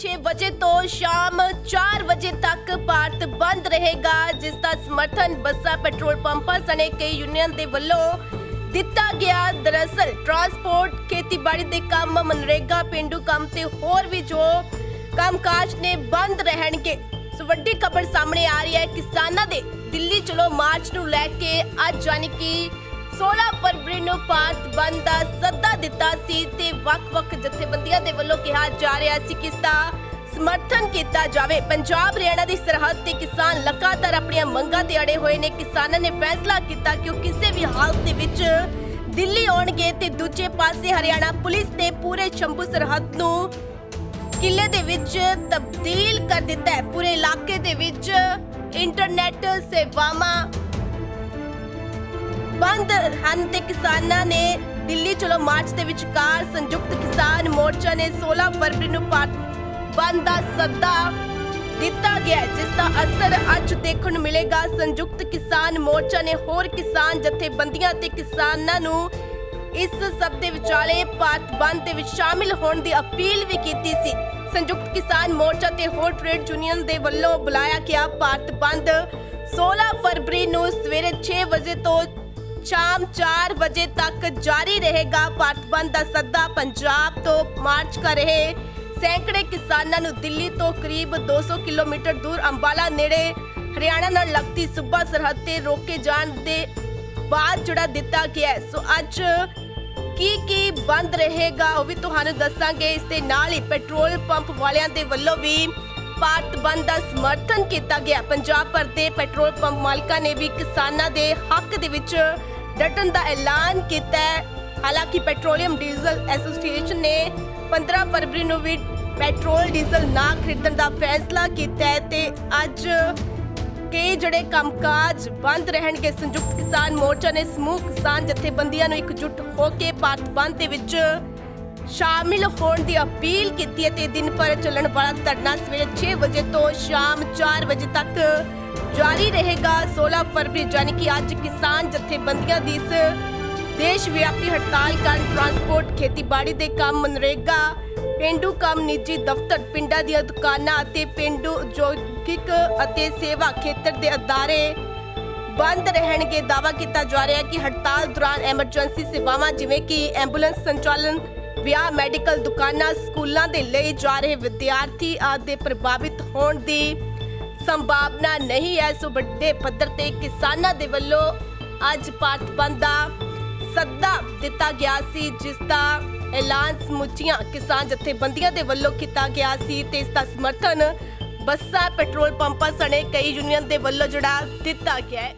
6 ਵਜੇ ਤੋਂ ਸ਼ਾਮ 4 ਵਜੇ ਤੱਕ ਭਾਰਤ ਬੰਦ ਰਹੇਗਾ ਜਿਸ ਦਾ ਸਮਰਥਨ ਬੱਸਾਂ ਪੈਟਰੋਲ ਪੰਪਾਂ ਸਣੇ ਕਈ ਯੂਨੀਅਨ ਦੇ ਵੱਲੋਂ ਦਿੱਤਾ ਗਿਆ ਦਰਅਸਲ ਟਰਾਂਸਪੋਰਟ ਖੇਤੀਬਾੜੀ ਦੇ ਕੰਮ ਮਨਰੇਗਾ ਪਿੰਡੂ ਕੰਮ ਤੇ ਹੋਰ ਵੀ ਜੋ ਕੰਮਕਾਜ ਨੇ ਬੰਦ ਰਹਿਣਗੇ ਸੋ ਵੱਡੀ ਖਬਰ ਸਾਹਮਣੇ ਆ ਰਹੀ ਹੈ ਕਿਸਾਨਾਂ ਦੇ ਦਿੱਲੀ ਚਲੋ ਮਾਰਚ ਨੂੰ ਲੈ ਕੇ ਅੱਜ ਯਾਨੀ ਕਿ 16 ਫਰਵਰੀ ਨੂੰ ਭਾਰਤ ਬੰਦ ਦਾ ਸੱਦਾ ਦਿੱਤਾ ਸੀ ਤੇ ਵੱਖ-ਵੱਖ ਜਥੇਬੰਦੀਆਂ ਦੇ ਵੱਲੋਂ ਕਿਹਾ ਜਾ ਰਿਹਾ ਸੀ ਕਿ ਇਸ ਦਾ ਸਮਰਥਨ ਕੀਤਾ ਜਾਵੇ। ਪੰਜਾਬ, ਹਰਿਆਣਾ ਦੀ ਸਰਹੱਦ ਤੇ ਕਿਸਾਨ ਲਗਾਤਾਰ ਆਪਣੀਆਂ ਮੰਗਾਂ ਤੇ ਅੜੇ ਹੋਏ ਨੇ। ਕਿਸਾਨਾਂ ਨੇ ਫੈਸਲਾ ਕੀਤਾ ਕਿ ਉਹ ਕਿਸੇ ਵੀ ਹਾਲਤ ਦੇ ਵਿੱਚ ਦਿੱਲੀ ਆਉਣਗੇ ਤੇ ਦੂਜੇ ਪਾਸੇ ਹਰਿਆਣਾ ਪੁਲਿਸ ਨੇ ਪੂਰੇ ਸ਼ੰਭੂ ਸਰਹੱਦ ਨੂੰ ਕਿਲੇ ਦੇ ਵਿੱਚ ਤਬਦੀਲ ਕਰ ਦਿੱਤਾ ਹੈ। ਪੂਰੇ ਇਲਾਕੇ ਦੇ ਵਿੱਚ ਇੰਟਰਨੈਟ ਸੇਵਾਵਾਂ ਬੰਦ ਹਨ ਤੇ ਕਿਸਾਨਾਂ ਨੇ ਦਿੱਲੀ ਚਲੋ ਮਾਰਚ ਦੇ ਵਿਚਕਾਰ ਸੰਯੁਕਤ ਕਿਸਾਨ ਮੋਰਚਾ ਨੇ 16 ਫਰਵਰੀ ਨੂੰ ਭਾਰਤ ਬੰਦ ਦਾ ਸੱਦਾ ਦਿੱਤਾ ਗਿਆ ਜਿਸ ਦਾ ਅਸਰ ਅੱਜ ਦੇਖਣ ਨੂੰ ਮਿਲੇਗਾ। ਸੰਯੁਕਤ ਕਿਸਾਨ ਮੋਰਚਾ ਨੇ ਹੋਰ ਕਿਸਾਨ ਜਥੇਬੰਦੀਆਂ ਤੇ ਕਿਸਾਨਾਂ ਨੂੰ ਇਸ ਸਭ ਦੇ ਵਿਚਾਲੇ ਭਾਰਤ ਬੰਦ ਦੇ ਵਿੱਚ ਸ਼ਾਮਿਲ ਹੋਣ ਦੀ ਅਪੀਲ ਵੀ ਕੀਤੀ ਸੀ। ਸੰਯੁਕਤ ਕਿਸਾਨ ਮੋਰਚਾ ਤੇ ਹੋਰ ਟ੍ਰੇਡ ਯੂਨੀਅਨ ਦੇ ਵੱਲੋਂ ਬੁਲਾਇਆ ਗਿਆ ਭਾਰਤ ਬੰਦ 16 ਫਰਵਰੀ ਨੂੰ ਸਵੇਰੇ 6 ਵਜੇ ਤੋਂ ਸ਼ਾਮ 4 ਵਜੇ ਤੱਕ ਜਾਰੀ ਰਹੇਗਾ ਭਾਰਤ ਬੰਦ ਦਾ ਸੱਦਾ। ਪੰਜਾਬ ਤੋਂ ਮਾਰਚ ਕਰ ਰਹੇ ਸੈਂਕੜੇ ਕਿਸਾਨਾਂ ਨੂੰ ਦਿੱਲੀ ਤੋਂ ਕਰੀਬ 200 ਕਿਲੋਮੀਟਰ ਦੂਰ ਅੰਬਾਲਾ ਨੇੜੇ, ਹਰਿਆਣਾ ਨਾਲ ਲੱਗਦੀ ਸੂਬਾ ਸਰਹੱਦ ਤੇ ਰੋਕੇ ਜਾਣ ਦੇ ਬਾਅਦ ਜਿਹੜਾ ਦਿੱਤਾ ਗਿਆ ਸੋ ਅੱਜ ਕੀ ਕੀ ਬੰਦ ਰਹੇਗਾ ਉਹ ਵੀ ਤੁਹਾਨੂੰ ਦੱਸਾਂਗੇ। ਇਸ ਦੇ ਨਾਲ ਹੀ ਪੈਟਰੋਲ ਪੰਪ ਵਾਲਿਆਂ ਦੇ ਵੱਲੋਂ ਵੀ ਭਾਰਤ ਬੰਦ ਦਾ ਸਮਰਥਨ ਕੀਤਾ ਗਿਆ। ਪੰਜਾਬ ਭਰ ਦੇ ਪੈਟਰੋਲ ਪੰਪ ਮਾਲਕਾਂ ਨੇ ਵੀ ਕਿਸਾਨਾਂ ਦੇ ਹੱਕ ਦੇ ਵਿੱਚ ਡਟਣ ਦਾ ਐਲਾਨ ਕੀਤਾ ਹੈ। ਹਾਲਾਂਕਿ ਪੈਟਰੋਲੀਅਮ ਡੀਜ਼ਲ ਐਸੋਸੀਏਸ਼ਨ ਨੇ 15 ਫਰਵਰੀ ਨੂੰ ਵੀ ਪੈਟਰੋਲ ਡੀਜ਼ਲ ਨਾ ਖਰੀਦਣ ਦਾ ਫੈਸਲਾ ਕੀਤਾ ਹੈ ਤੇ ਅੱਜ ਕਈ ਜਿਹੜੇ ਕੰਮਕਾਜ ਬੰਦ ਰਹਿਣਗੇ। ਸੰਯੁਕਤ ਕਿਸਾਨ ਮੋਰਚਾ ਨੇ ਸਮੂਹ ਕਿਸਾਨ ਜਥੇਬੰਦੀਆਂ ਨੂੰ ਇਕਜੁੱਟ ਹੋ ਕੇ ਭਾਰਤ ਬੰਦ ਦੇ ਵਿੱਚ ਸ਼ਾਮਿਲ ਹੋਣ ਦੀ ਅਪੀਲ ਕੀਤੀ ਅਤੇ ਦਿਨ ਭਰ ਚੱਲਣ ਵਾਲਾ ਧਰਨਾ ਸਵੇਰੇ 6 ਵਜੇ ਤੋਂ ਸ਼ਾਮ 4 ਵਜੇ ਤੱਕ ਜਾਰੀ ਰਹੇਗਾ। 16 ਫਰਵਰੀ ਯਾਨੀ ਕਿ ਅੱਜ ਕਿਸਾਨ ਜਥੇਬੰਦੀਆਂ ਦੀ ਇਸ ਦੇਸ਼ ਵਿਆਪੀ ਹੜਤਾਲ ਕਾਰਨ ਟਰਾਂਸਪੋਰਟ ਖੇਤੀਬਾੜੀ ਦੇ ਕੰਮ ਮਨਰੇਗਾ। ਪਿੰਡੂ ਕੰਮ ਨਿੱਜੀ ਦਫ਼ਤਰ, ਪਿੰਡਾਂ ਦੀਆਂ ਦੁਕਾਨਾਂ ਅਤੇ ਪਿੰਡੂ ਉਦਯੋਗਿਕ ਅਤੇ ਸੇਵਾ ਖੇਤਰ ਦੇ ਅਦਾਰੇ ਬੰਦ ਰਹਿਣਗੇ। ਦਾਵਾ ਕੀਤਾ ਜਾ ਰਿਹਾ ਹੈ ਕਿ ਹੜਤਾਲ ਦੌਰਾਨ ਐਮਰਜੈਂਸੀ ਸੇਵਾਵਾਂ ਜਿਵੇਂ ਕਿ ਐਂਬੂਲੈਂਸ ਸੰਚਾਲਨ ਵਿਆਹ ਮੈਡੀਕਲ ਦੁਕਾਨਾਂ ਸਕੂਲਾਂ ਦੇ ਲਈ ਜਾ ਰਹੇ ਵਿਦਿਆਰਥੀ ਆਦਿ ਪ੍ਰਭਾਵਿਤ ਹੋਣ ਦੀ ਸੰਭਾਵਨਾ ਨਹੀਂ ਹੈ। ਸੋ ਵੱਡੇ ਪੱਧਰ ਤੇ ਕਿਸਾਨਾਂ ਦੇ ਵੱਲੋਂ ਅੱਜ ਭਾਰਤ ਬੰਦ ਦਾ ਸੱਦਾ ਦਿੱਤਾ ਗਿਆ ਸੀ, ਜਿਸ ਦਾ ਐਲਾਨ ਸਮੁੱਚੀਆਂ ਕਿਸਾਨ ਜਥੇਬੰਦੀਆਂ ਦੇ ਵੱਲੋਂ ਕੀਤਾ ਗਿਆ ਸੀ ਤੇ ਇਸ ਦਾ ਸਮਰਥਨ ਬੱਸਾਂ, ਪੈਟਰੋਲ ਪੰਪਾਂ ਸਣੇ ਕਈ ਯੂਨੀਅਨ ਦੇ ਵੱਲੋਂ ਜਿਹੜਾ ਦਿੱਤਾ ਗਿਆ ਹੈ।